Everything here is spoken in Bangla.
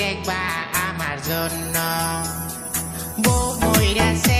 দেখবা আমার জন্য। বউ মইরাছে